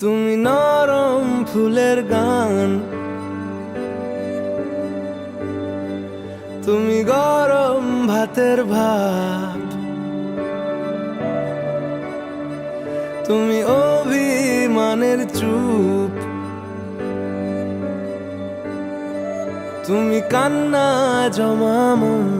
তুমি নরম ফুলের গান। তুমি গরম ভাতের ভাত। তুমি অভিমানের চুপ। তুমি কান্না জমামন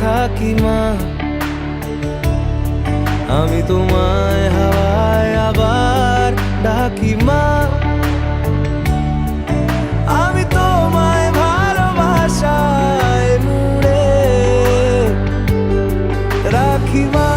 থাকি মা। আমি তোমায় হাওয়ায় আবার ডাকি মা। আমি তোমায় ভালোবাসায় মুড়ে রাখি মা।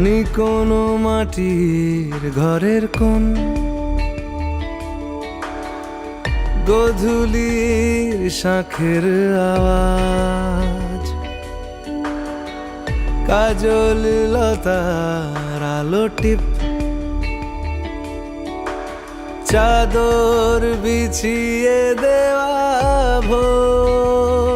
নি কোনো মাটির ঘরের কোন? গধুলির শাখের আওয়াজ। কাজল লতার আলো টিপ। চাদর বিছিয়ে দেওয়া ভোর।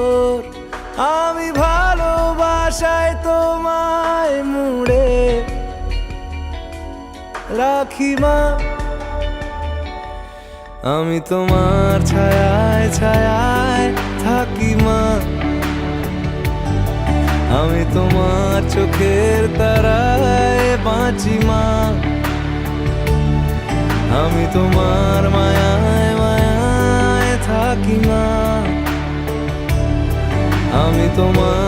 রাখি মা। আমি তোমার ছায়ায় ছায়ায় থাকি মা। আমি তোমার চোখের তারায় বাঁচি মা। আমি তোমার মায়ায় মায়ায় থাকি মা। আমি তোমায়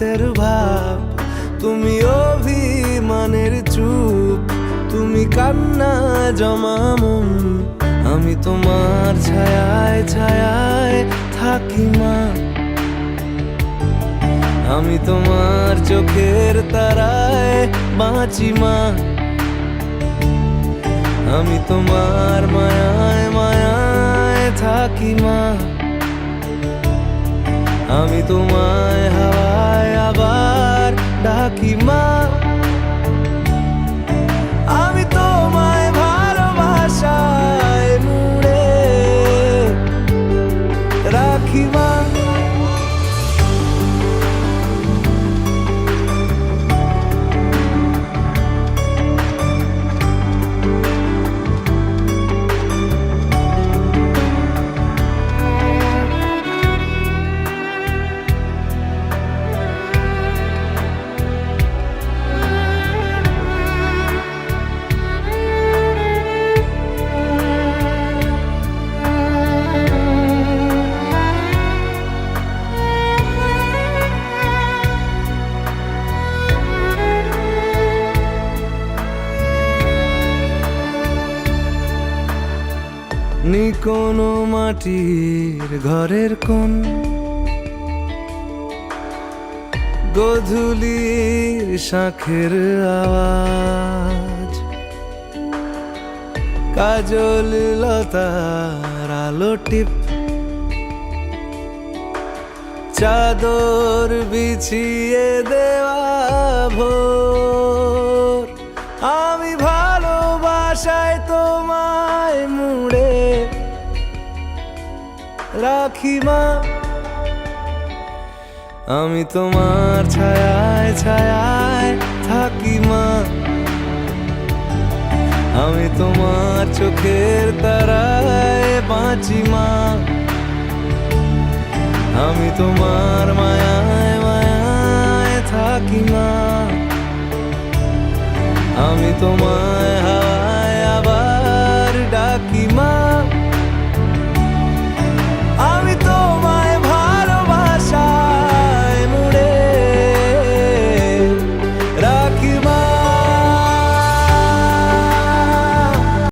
ভাতের ভাব। তুমি অভিমানের চুপ। তুমি কান্না জমামন আমি তোমার ছায়ায় ছায়ায় থাকি মা। আমি তোমার চোখের তারায় বাঁচি মা। আমি তোমার মায়ায় মায়ায় থাকি মা। আমি তোমায় আবার ডাকি মা। আমি তোমায় ভালোবাসায় মুড়ে রাখি মা। কোনো মাটির ঘরের কোন গধুলির শাঁখের আওয়াজ। কাজল লতার আলো টিপ। চাদর বিছিয়ে দেওয়া ভোর। আমি ভালোবাসায় তোমায় মুড়ে রাখি মা। আমি তোমার ছায়ায় ছায়ায় থাকি মা। আমি তোমার চোখের তারায় বাঁচি মা। আমি তোমার মায়ায় মায়ায় থাকি মা। আমি তোমায়